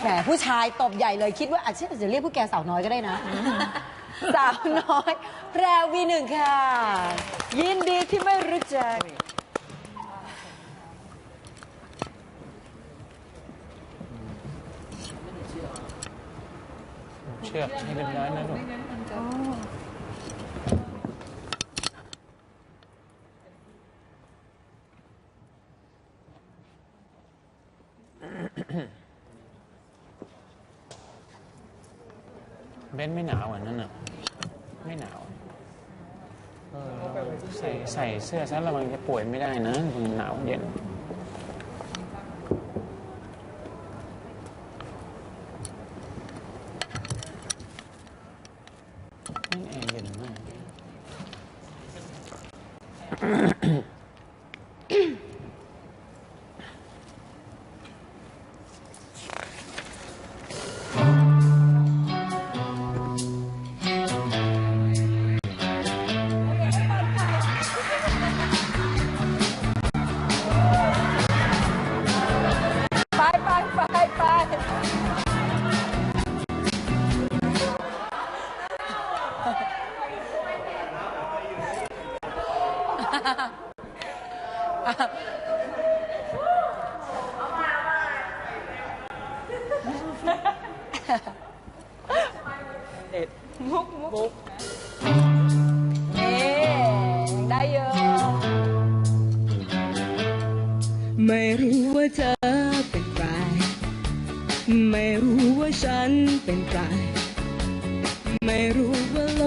แหมผู้ชายตบใหญ่เลยคิดว่าอาจจะจะเรียกผู้แกสาวน้อยก็ได้นะ สาวน้อย แพรวีหนึ่งค่ะ ยินดีที่ไม่รู้จัก เชือกให้เรียบร้อยนะลูก บนไม่หนาวอะนั่นน่ะ ไม่หนาวเออใส่ใส่เสื้อซะระวังจะป่วยไม่ได้นะมันหนาวเย็นนี่ เอ๊ยังได้เยอะไม่รู้ว่าเธอเป็นใคร ไม่รู้ว่าฉันเป็นใคร ไม่รู้ว่า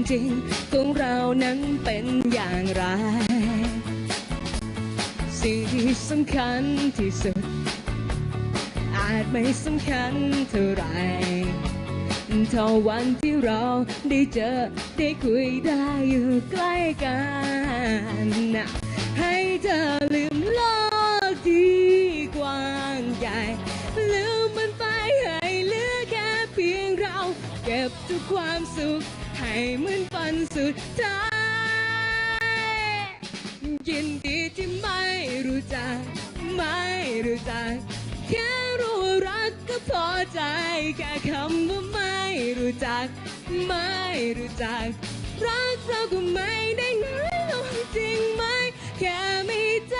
ความจริงของเรานั้นเป็นอย่างไร สิ่งที่สำคัญที่สุด อาจไม่สำคัญเท่าไหรเท่าวันที่เราได้เจอได้คุยได้อยู่ใกล้กันนะให้เธอลืมโลกที่กว้างใหญ่ลืมมันไปให้เหลือแค่เพียงเรา เก็บทุกความสุข เหมือนฝันสุดท้ายยินดีที่ไม่รู้จัก ไม่รู้จัก แค่รู้ว่ารักก็พอใจ แค่คำว่าไม่รู้จัก ไม่รู้จัก รักเราก็ไม่ได้น้อยลงจริงไหม แค่ไมีเธอ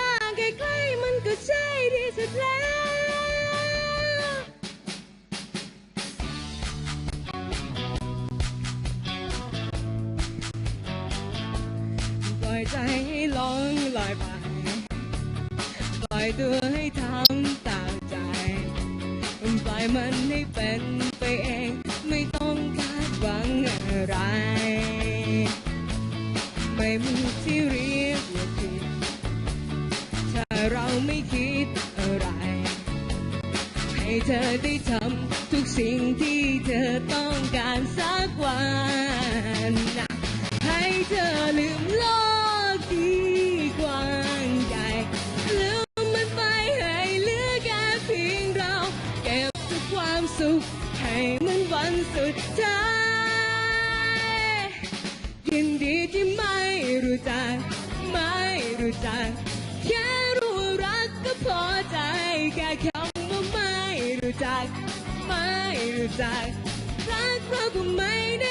ใก อยใจให้หลงลอยไปปล่อยตัวให้ทำตามใจปล่อยมันให้เป็นไปเอง ไม่ต้องคาดหวังอะไร ไม่มีที่เรียกว่าผิดถ้าเราไม่คิดอะไร ให้เธอได้ทำทุกสิ่งที่เธอต้องการสักวัน แค่คำว่าไม่รู้จัก ไม่รู้จัก รักเราก็ไม่ได้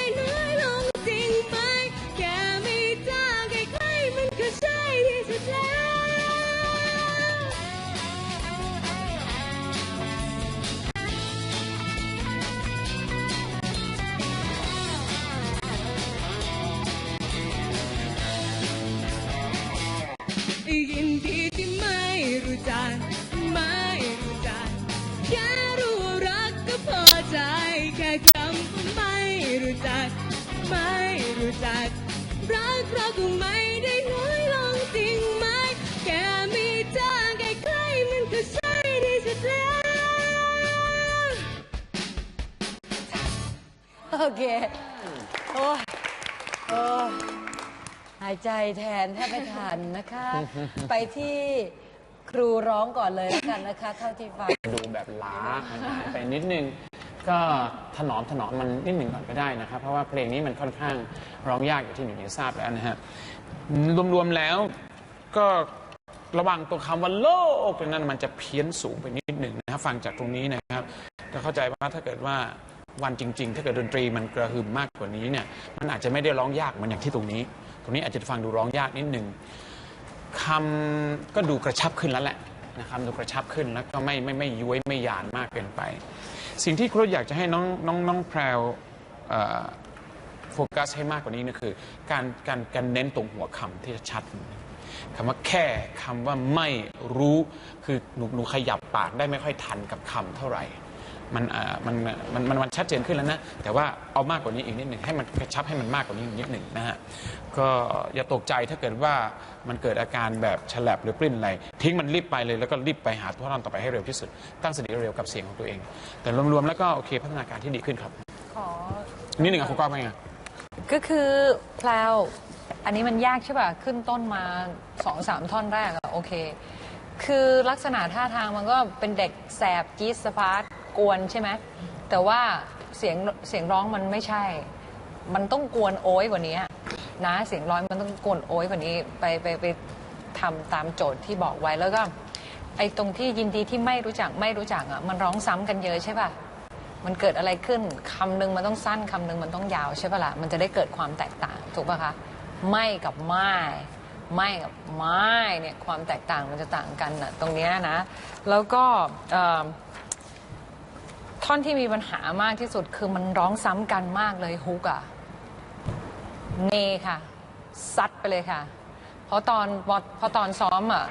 รักเราก็ไม่ได้น้อยลงจริงไหม แค่มีเธอใกล้ๆมันก็ใช่ที่สุดแล้ว โอเค โอ้ยโอ้ยหายใจแทนแทบไม่ทันนะคะ ไปที่ครูร้องก่อนเลยแล้วกันนะคะ เท่าที่ฟัง ดูแบบล้ามันหายไปนิดนึง ก็ถนอมถนอมมันนิดหนึ่งก่อนก็ได้นะครับ เพราะว่าเพลงนี้มันค่อนข้างร้องยากอย่างที่หนูนิวทราบแล้วนะฮะรวมๆแล้วก็ระวังตัวคำว่าโลกนั้นมันจะเพี้ยนสูงไปนิดหนึ่งนะครับฟังจากตรงนี้นะครับจะเข้าใจว่าถ้าเกิดว่าวันจริง ๆ ถ้าเกิดดนตรีมันกระหึ่มมากกว่านี้เนี่ยมันอาจจะไม่ได้ร้องยากเหมือนอย่างที่ตรงนี้ ตรงนี้อาจจะฟังดูร้องยากนิดหนึ่งคำก็ดูกระชับขึ้นแล้วแหละนะครับดูกระชับขึ้นแล้วก็ไม่ไม่ไม่ย้วยไม่ยานมากเกินไป สิ่งที่ครูอยากจะให้น้องน้องน้องแพรวเอ่อโฟกัสให้มากกว่านี้นะคือ การการการเน้นตรงหัวคำที่ชัดคำว่าแค่คำว่าไม่รู้คือหนูหนูขยับปากได้ไม่ค่อยทันกับคำเท่าไหร่ มันอ่ามันมันมันมันชัดเจนขึ้นแล้วนะ แต่ว่าเอามากกว่านี้อีกนิดหนึ่งให้มันกระชับให้มันมากกว่านี้อีกนิดหนึ่งนะฮะก็อย่าตกใจถ้าเกิดว่ามันเกิดอาการแบบฉลับหรือปริ้นอะไรทิ้งมันรีบไปเลยแล้วก็รีบไปหาตัวตอนต่อไปให้เร็วที่สุด ตั้งสติเร็วกับเสียงของตัวเอง แต่รวมๆแล้วก็โอเคพัฒนาการที่ดีขึ้นครับขอนิดหนึ่งอะคุณก้าวเป็นไงก็คือแพลวอันนี้มันยากใช่ป่ะขึ้นต้นมาสองสามท่อนแรกอะโอเค คือลักษณะท่าทางมันก็เป็นเด็กแสบจี๊ดสปาร์ต กวนใช่ไหมแต่ว่าเสียงเสียงร้องมันไม่ใช่ มันต้องกวนโอ้ยกว่านี้นะเสียงร้องมันต้องกวนโอ้ยกว่านี้ไปไปไปทำตามโจทย์ที่บอกไว้แล้วก็ไอ้ตรงที่ยินดีที่ไม่รู้จักไม่รู้จักอะมันร้องซ้ำกันเยอะใช่ป่ะมันเกิดอะไรขึ้นคำหนึ่งมันต้องสั้นคำหนึ่งมันต้องยาวใช่ปะละ่ะมันจะได้เกิดความแตกต่างถูกปะคะไม่กับไม่ไม่กับไม่เนี่ยความแตกต่างมันจะต่างกันนะตรงเนี้ยนะ แล้วก็ ท่อนที่มีปัญหามากที่สุดคือมันร้องซ้ำกันมากเลยฮุกอะเนค่ะ ซัดไปเลยค่ะ เพราะตอนพอตอนซ้อมอะ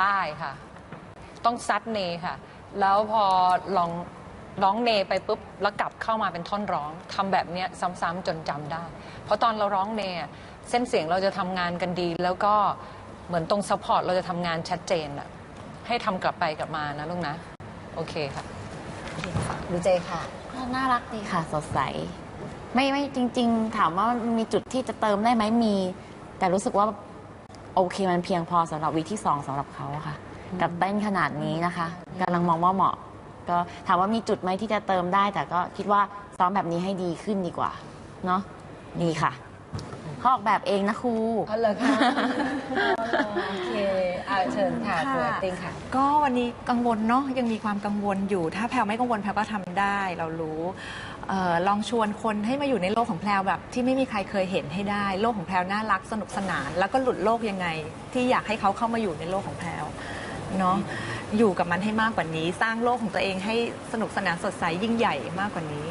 ได้ค่ะ ต้องซัดเนค่ะ แล้วพอลองร้องเนไปปุ๊บแล้วกลับเข้ามาเป็นท่อนร้องทำแบบเนี้ยซ้ำๆจนจำได้ เพราะตอนเราร้องเนเส้นเสียงเราจะทำงานกันดี แล้วก็เหมือนตรงซัพพอร์ตเราจะทำงานชัดเจนอะให้ทำกลับไปกลับมานะลูกนะ โอเคค่ะ ดูเจค่ะก็น่ารักดีค่ะ สดใส ไม่ไม่จริง ๆ ถามว่ามีจุดที่จะเติมได้ไหมมี แต่รู้สึกว่าโอเคมันเพียงพอสำหรับวีคที่สองสำหรับเขาอะค่ะ กับเต้นขนาดนี้นะคะกำลังมองว่าเหมาะ ก็ถามว่ามีจุดไหมที่จะเติมได้ แต่ก็คิดว่าซ้อมแบบนี้ให้ดีขึ้นดีกว่า เนาะดีค่ะ เขาออกแบบเองนะครู อ๋อเหรอคะโอเคอาเชิญค่ะครูแอคติ้งค่ะ ก็วันนี้กังวลเนาะยังมีความกังวลอยู่ ถ้าแพลวไม่กังวลแพลวก็ทำได้เรารู้เออลองชวนคนให้มาอยู่ในโลกของแพลวแบบ ที่ไม่มีใครเคยเห็นให้ได้ โลกของแพลวน่ารักสนุกสนาน แล้วก็หลุดโลกยังไง ที่อยากให้เขาเข้ามาอยู่ในโลกของแพลวเนาะอยู่กับมันให้มากกว่านี้ สร้างโลกของตัวเองให้สนุกสนานสดใสยิ่งใหญ่มากกว่านี้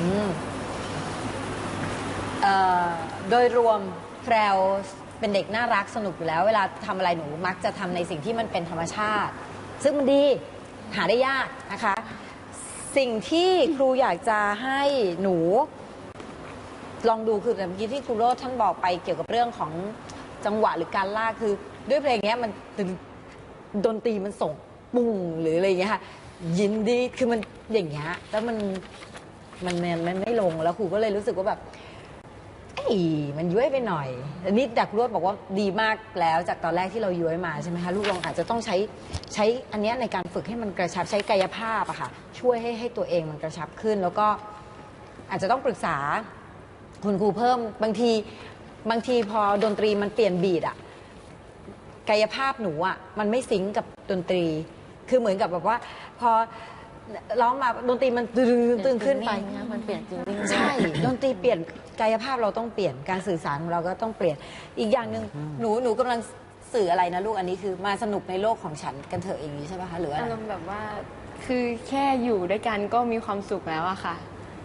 อืม เอ่อโดยรวมแพรวเป็นเด็กน่ารักสนุกอยู่แล้ว เวลาทำอะไรหนูมักจะทำในสิ่งที่มันเป็นธรรมชาติ ซึ่งมันดีหาได้ยากนะคะ สิ่งที่ครูอยากจะให้หนู ลองดูคือเมื่อกี้ที่ครูโรดท่านบอกไปเกี่ยวกับเรื่องของจังหวะหรือการลากคือ ด้วยเพลงเนี้ยมันตึงดนตรีมันส่งปุ้งหรืออะไรอย่างเงี้ยค่ะยินดีคือมันอย่างเงี้ยแล้วมันมันมันมันไม่ลงแล้วครูก็เลยรู้สึกว่าแบบ มันย้วยไปหน่อยอันนี้ดักรวดบอกว่าดีมากแล้วจากตอนแรกที่เราย้วยมาใช่ไหมคะลูกลองอาจจะต้องใช้ใช้อันเนี้ยในการฝึกให้มันกระชับใช้กายภาพอะค่ะ ช่วยให้ให้ตัวเองมันกระชับขึ้น แล้วก็อาจจะต้องปรึกษาคุณครูเพิ่มบางทีบางทีพอดนตรีมันเปลี่ยนบีดอะกายภาพหนูอะมันไม่ซิงก์กับดนตรี คือเหมือนกับแบบว่าพอ ร้องมาดนตรีมันตึงตึงขึ้นไป มันเปลี่ยนจริงๆใช่ ดนตรีเปลี่ยนกายภาพเราต้องเปลี่ยนการสื่อสารของเราก็ต้องเปลี่ยน อีกอย่างหนึ่งหนูหนูกำลังสื่ออะไรนะลูกอันนี้คือมาสนุกในโลกของฉันกันเถอะอย่างนี้ใช่ไหมคะหรือว่าอารมณ์แบบว่าคือแค่อยู่ด้วยกันก็มีความสุขแล้วอะค่ะ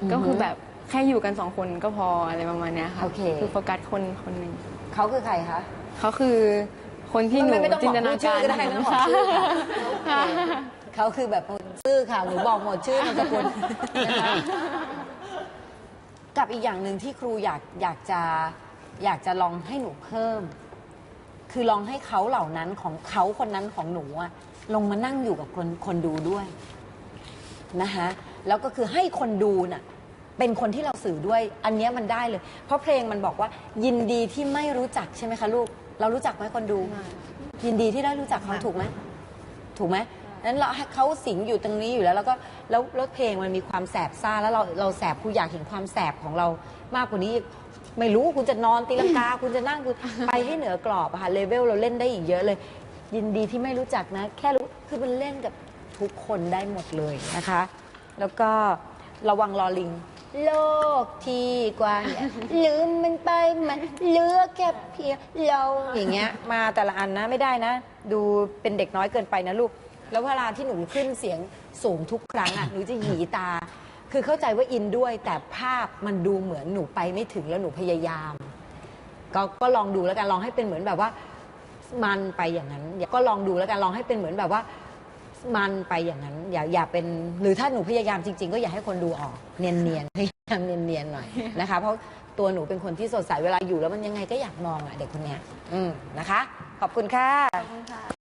อือฮึก็คือแบบแค่อยู่กันสองคนก็พออะไรประมาณเนี้ยค่ะโอเคคือโฟกัสคนคนหนึ่งเขาคือใครคะเขาคือคนที่หนูไม่ต้องจิบนอกตนาชื่กาอรก็ได้ไม่ต้องบอกชื่อค่ะเขาคือแบบ ชื่อค่ะหนูบอกหมดชื่อนามสกุลนะคะกับอีกอย่างหนึ่งที่ครูอยากอยากจะอยากจะลองให้หนูเพิ่ม คือลองให้เขาเหล่านั้นของเขาคนนั้นของหนูอะลงมานั่งอยู่กับคนคนดูด้วยนะคะแล้วก็คือให้คนดูน่ะเป็นคนที่เราสื่อด้วยอันเนี้ยมันได้เลย เพราะเพลงมันบอกว่า ยินดีที่ไม่รู้จักใช่ไหมคะลูก เรารู้จักไหมคนดู ยินดีที่ได้รู้จักเขาถูกไหมถูกไหม นั้นเราให้เขาสิงอยู่ตรงนี้อยู่แล้ว แล้วก็แล้วแล้วเพลงมันมีความแสบซ่าแล้วเราเราแสบคุณอยากเห็นความแสบของเรามากกว่านี้ ไม่รู้คุณจะนอนตีลังกา คุณจะนั่งคุณไปให้เหนือกรอบอะค่ะเลเวลเราเล่นได้อีกเยอะเลย ยินดีที่ไม่รู้จักนะ แค่รู้คือมันเล่นกับทุกคนได้หมดเลยนะคะ แล้วก็ระวังรอลิง โลกที่กว้างใหญ่ลืมมันไปมันเหลือแค่เพียงเราอย่างเงี้ยมาแต่ละอันนะไม่ได้นะ ดูเป็นเด็กน้อยเกินไปนะลูก แล้วเวลาที่หนูขึ้นเสียงสูงทุกครั้งอะหนูจะหยีตา คือเข้าใจว่าอินด้วยแต่ภาพมันดูเหมือนหนูไปไม่ถึงแล้วหนูพยายาม ก็ก็ลองดูแล้วกันลองให้เป็นเหมือนแบบว่า มันไปอย่างนั้นอย่าก็ลองดูแล้วกันลองให้เป็นเหมือนแบบว่า มันไปอย่างนั้น อย่าอย่าเป็นหรือถ้าหนูพยายามจริง ๆ ก็อย่าให้คนดูออก เนียนเนียนๆพยายามเนียนเนียนๆหน่อยนะคะ เพราะตัวหนูเป็นคนที่สดใสเวลาอยู่แล้วมันยังไงก็อยากมองอะเด็กคนเนี้ยอืมนะคะ ขอบคุณค่ะ